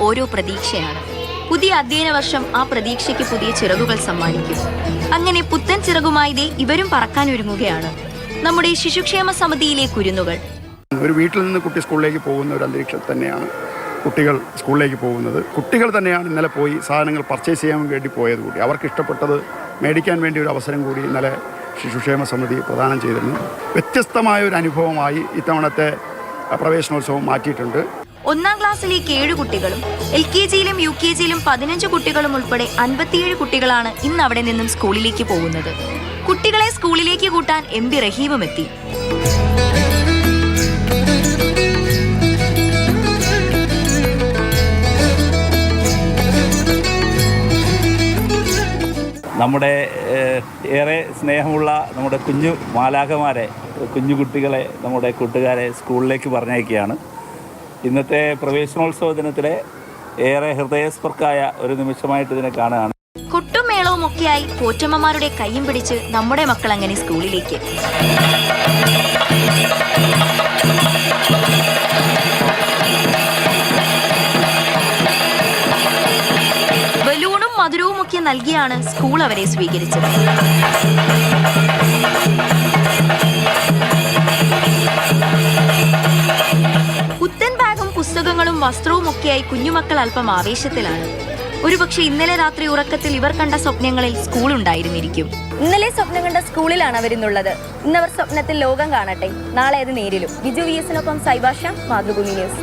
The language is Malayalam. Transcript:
ഓരോ പ്രതീക്ഷയാണ്. പുതിയ അധ്യയന വർഷം ആ പ്രതീക്ഷയ്ക്ക് പുതിയ ചിറകുകൾ സമ്മാനിക്കും. അങ്ങനെ പുത്തൻ ചിറകുമായി ദേ ഇവരും പറക്കാനൊരുങ്ങുകയാണ് നമ്മുടെ ശിശുക്ഷേമ സമിതിയിലെ കുരുന്നുകൾ. ഒരു വീട്ടിൽ നിന്ന് കുട്ടി സ്കൂളിലേക്ക് പോകുന്ന ഒരു അന്തരീക്ഷം തന്നെയാണ്. കുട്ടികൾ സ്കൂളിലേക്ക് പോകുന്നത്. കുട്ടികൾ തന്നെയാണ് ഇന്നലെ പോയി സാധനങ്ങൾ പർച്ചേസ് ചെയ്യാൻ വേണ്ടി പോയത് കൂടി. അവർക്ക് ഇഷ്ടപ്പെട്ടത് മേടിക്കാൻ വേണ്ടി ഒരു അവസരം കൂടി ഇന്നലെ ശിശുക്ഷേമ സമിതി പ്രദാനം ചെയ്തിരുന്നു. വ്യത്യസ്തമായ ഒരു അനുഭവമായി ഇത്തവണത്തെ പ്രവേശനോത്സവം മാറ്റിയിട്ടുണ്ട്. ഒന്നാം ക്ലാസ്സിലേക്ക് ഏഴ് കുട്ടികളും എൽ കെ ജിയിലും യു കെ ജിയിലും പതിനഞ്ച് കുട്ടികളും ഉൾപ്പെടെ അൻപത്തിയേഴ് കുട്ടികളാണ് ഇന്ന് അവിടെ നിന്നും സ്കൂളിലേക്ക് പോകുന്നത്. കുട്ടികളെ സ്കൂളിലേക്ക് കൂട്ടാൻ എം പി റഹീമും എത്തി. നമ്മുടെ ഏറെ സ്നേഹമുള്ള നമ്മുടെ കുഞ്ഞു മാലാഖമാരെ കുഞ്ഞു കുട്ടികളെ നമ്മുടെ കൂട്ടുകാരെ സ്കൂളിലേക്ക് പറഞ്ഞയക്കുകയാണ്. ഇന്നത്തെ പ്രവേശനോത്സവ ദിനത്തിലെ ഏറെ ഹൃദയസ്പർക്കായ ഒരു നിമിഷമായിട്ട് ഇതിനെ കാണുകയാണ്. കൊട്ടുമേളവും ഒക്കെയായി പോറ്റമ്മമാരുടെ കൈയും പിടിച്ച് നമ്മുടെ മക്കൾ അങ്ങനെ സ്കൂളിലേക്ക്. ഒക്കെ നൽകിയാണ് സ്കൂൾ അവരെ സ്വീകരിച്ചത്. പുത്തൻ ബാഗും പുസ്തകങ്ങളും വസ്ത്രവും ഒക്കെയായി കുഞ്ഞുമക്കൾ അല്പം ആവേശത്തിലാണ്. ഒരുപക്ഷെ ഇന്നലെ രാത്രി ഉറക്കത്തിൽ ഇവർ കണ്ട സ്വപ്നങ്ങളിൽ സ്കൂൾ ഉണ്ടായിരുന്നിരിക്കും. ഇന്നലെ സ്വപ്നം കണ്ട സ്കൂളിലാണ് അവരിന്നുള്ളത്. ഇന്നവർ സ്വപ്നത്തിൽ ലോകം കാണട്ടെ. നാളെ അത് നേരിലും ബിജു വി എസിനൊപ്പം സൈബാഷ മാതൃഭൂമി ന്യൂസ്.